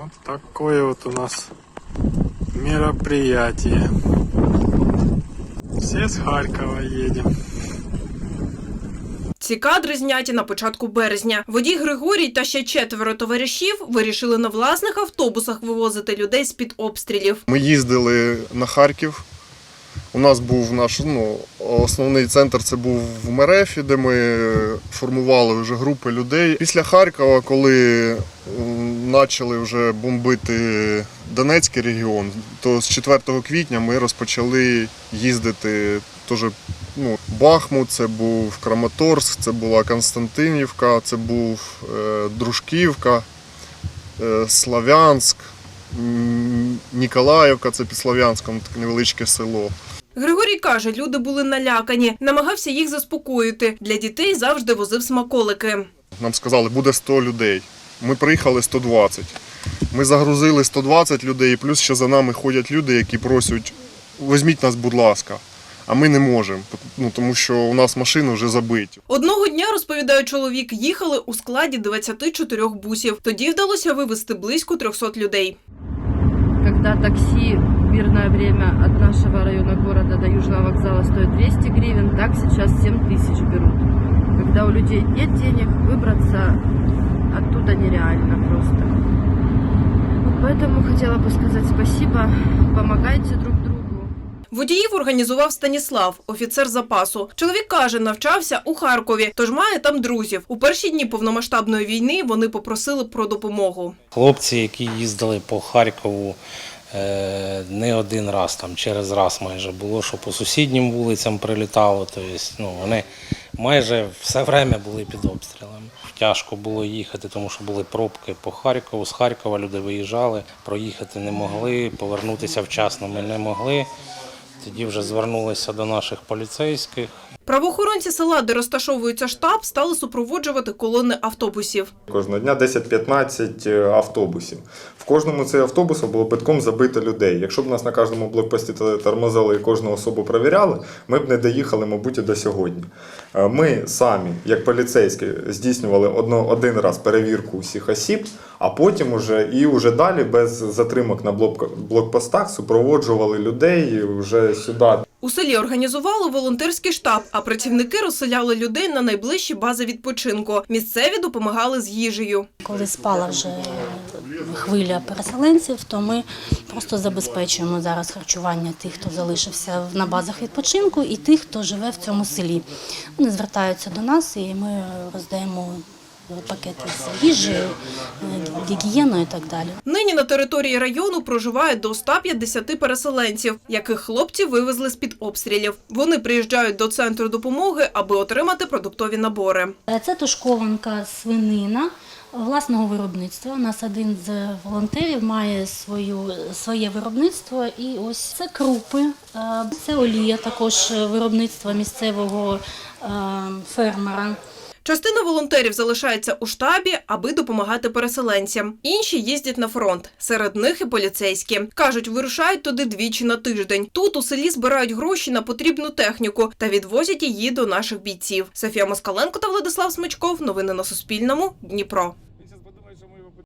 Вот такое вот у нас мероприятие. Все с Харькова едем. Ці кадри зняті на початку березня. Водій Григорій та ще четверо товаришів вирішили на власних автобусах вивозити людей з під обстрілів. Ми їздили на Харків. У нас був наш ну, основний центр це був в Мерефі, де ми формували вже групи людей. Після Харкова, коли почали вже бомбити Донецький регіон, то з 4 квітня ми розпочали їздити теж ну, Бахмут, це був Краматорськ, це була Константинівка, це був е, Дружківка, е, Славянськ. Ніколаївка, це під Слов'янськом, таке невеличке село. Григорій каже, люди були налякані, намагався їх заспокоїти. Для дітей завжди возив смаколики. Нам сказали, буде 100 людей. Ми приїхали 120. Ми загрузили 120 людей, і плюс ще за нами ходять люди, які просять, візьміть нас, будь ласка. А ми не можемо, ну, тому що у нас машини вже забиті. Одного дня, розповідає чоловік, їхали у складі 24 бусів. Тоді вдалося вивезти близько 300 людей. Когда такси в мирное время от нашего района города до Южного вокзала стоит 200 гривен, так сейчас 7 тысяч берут. Когда у людей нет денег, выбраться оттуда нереально просто. Вот поэтому хотела бы сказать спасибо, помогайте друг другу. Водіїв організував Станіслав, офіцер запасу. Чоловік каже, навчався у Харкові, тож має там друзів. У перші дні повномасштабної війни вони попросили про допомогу. Хлопці, які їздили по Харкову не один раз, там через раз майже було, що по сусіднім вулицям прилітало. Тобто, ну, вони майже все время були під обстрілами. Тяжко було їхати, тому що були пробки по Харкову. З Харкова люди виїжджали, проїхати не могли, повернутися вчасно ми не могли. Тоді вже звернулися до наших поліцейських. Правоохоронці села, де розташовується штаб, стали супроводжувати колони автобусів. Кожного дня 10-15 автобусів. В кожному цей автобус було битком забито людей. Якщо б нас на кожному блокпості тормозили і кожну особу перевіряли, ми б не доїхали, мабуть, до сьогодні. Е, Ми самі, як поліцейські, здійснювали одно, один раз перевірку усіх осіб, а потім уже і вже далі без затримок на блок- блокпостах супроводжували людей вже сюди. У селі організували волонтерський штаб, а працівники розселяли людей на найближчі бази відпочинку. Місцеві допомагали з їжею. Коли спала вже хвиля переселенців, то ми просто забезпечуємо зараз харчування тих, хто залишився на базах відпочинку, і тих, хто живе в цьому селі. Вони звертаються до нас, і ми роздаємо пакети з їжею, гігієною і так далі. Нині на території району проживає до 150 переселенців, яких хлопці вивезли з під обстрілів. Вони приїжджають до центру допомоги, аби отримати продуктові набори. Е, Це тушкованка свинина власного виробництва. У нас один з волонтерів має свою, своє виробництво. І ось це крупи, е, це олія, також виробництва місцевого е, фермера. Частина волонтерів залишається у штабі, аби допомагати переселенцям. Інші їздять на фронт. Серед них і поліцейські. Кажуть, вирушають туди двічі на тиждень. Тут у селі збирають гроші на потрібну техніку та відвозять її до наших бійців. Софія Москаленко та Владислав Смичков. Новини на Суспільному. Дніпро.